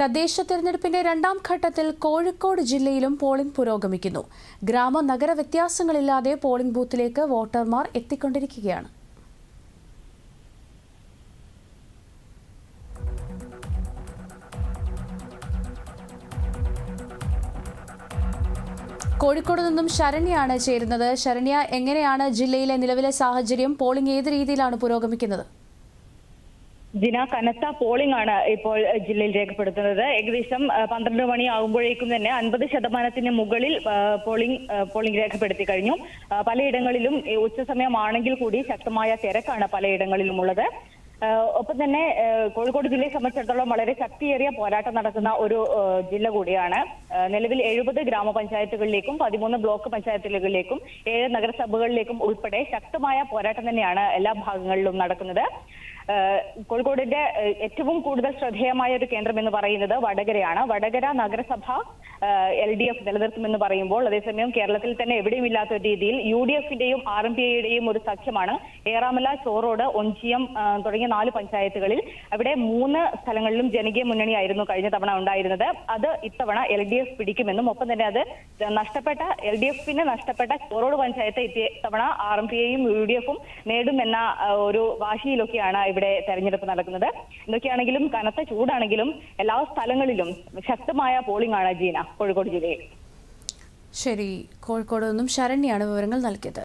തദ്ദേശ തെരഞ്ഞെടുപ്പിന്റെ രണ്ടാം ഘട്ടത്തിൽ കോഴിക്കോട് ജില്ലയിലും പോളിംഗ് പുരോഗമിക്കുന്നു. ഗ്രാമ നഗര വ്യത്യാസങ്ങളില്ലാതെ പോളിംഗ് ബൂത്തിലേക്ക് വോട്ടർമാർ എത്തിക്കൊണ്ടിരിക്കുകയാണ്. കോഴിക്കോട് നിന്നും ശരണ്യാണ് ചേരുന്നത്. ശരണ്യ എങ്ങനെയാണ് ജില്ലയിലെ നിലവിലെ സാഹചര്യം? പോളിംഗ് ഏത് രീതിയിലാണ് പുരോഗമിക്കുന്നത്? ജിന കനത്ത പോളിംഗ് ആണ് ഇപ്പോൾ ജില്ലയിൽ രേഖപ്പെടുത്തുന്നത്. ഏകദേശം പന്ത്രണ്ട് മണി ആകുമ്പോഴേക്കും തന്നെ അൻപത് ശതമാനത്തിന് മുകളിൽ പോളിംഗ് പോളിംഗ് രേഖപ്പെടുത്തി കഴിഞ്ഞു. പലയിടങ്ങളിലും ഉച്ച സമയമാണെങ്കിൽ കൂടി ശക്തമായ തിരക്കാണ് പലയിടങ്ങളിലും ഉള്ളത് ഒപ്പം തന്നെ കോഴിക്കോട് ജില്ലയെ സംബന്ധിച്ചിടത്തോളം വളരെ ശക്തിയേറിയ പോരാട്ടം നടക്കുന്ന ഒരു ജില്ല കൂടിയാണ്. നിലവിൽ എഴുപത് ഗ്രാമപഞ്ചായത്തുകളിലേക്കും പതിമൂന്ന് ബ്ലോക്ക് പഞ്ചായത്തുകളിലേക്കും ഏഴ് നഗരസഭകളിലേക്കും ഉൾപ്പെടെ ശക്തമായ പോരാട്ടം തന്നെയാണ് എല്ലാ ഭാഗങ്ങളിലും നടക്കുന്നത്. കോഴിക്കോടിന്റെ ഏറ്റവും കൂടുതൽ ശ്രദ്ധേയമായ ഒരു കേന്ദ്രം എന്ന് പറയുന്നത് വടകരയാണ്. വടകര നഗരസഭ എൽ ഡി എഫ് നിലനിർത്തുമെന്ന് പറയുമ്പോൾ അതേസമയം കേരളത്തിൽ തന്നെ എവിടെയും ഇല്ലാത്ത രീതിയിൽ യു ഡി എഫിന്റെയും ആർ എം പി ഐയുടെയും ഒരു സഖ്യമാണ് ഏറാമല ചോറോട് ഒഞ്ചിയം തുടങ്ങിയ നാല് പഞ്ചായത്തുകളിൽ അവിടെ മൂന്ന് സ്ഥലങ്ങളിലും ജനകീയ മുന്നണിയായിരുന്നു കഴിഞ്ഞ തവണ ഉണ്ടായിരുന്നത്. അത് ഇത്തവണ എൽ ഡി എഫ് പിടിക്കുമെന്നും ഒപ്പം തന്നെ അത് നഷ്ടപ്പെട്ട എൽ ഡി എഫിന് നഷ്ടപ്പെട്ട ചോറോട് പഞ്ചായത്ത് എത്തിയ തവണ ആർ എം പി ഐയും യു ഡി എഫും നേടുമെന്ന ഒരു വാശിയിലൊക്കെയാണ് ഇവിടെ തെരഞ്ഞെടുപ്പ് നടക്കുന്നത്. എന്തൊക്കെയാണെങ്കിലും കനത്ത ചൂടാണെങ്കിലും എല്ലാ സ്ഥലങ്ങളിലും ശക്തമായ പോളിംഗ് ആണ് ജീന കോഴിക്കോട് ജില്ലയിൽ. ശരി കോഴിക്കോട് നിന്നും ശരണ്യാണ് വിവരങ്ങൾ നൽകിയത്.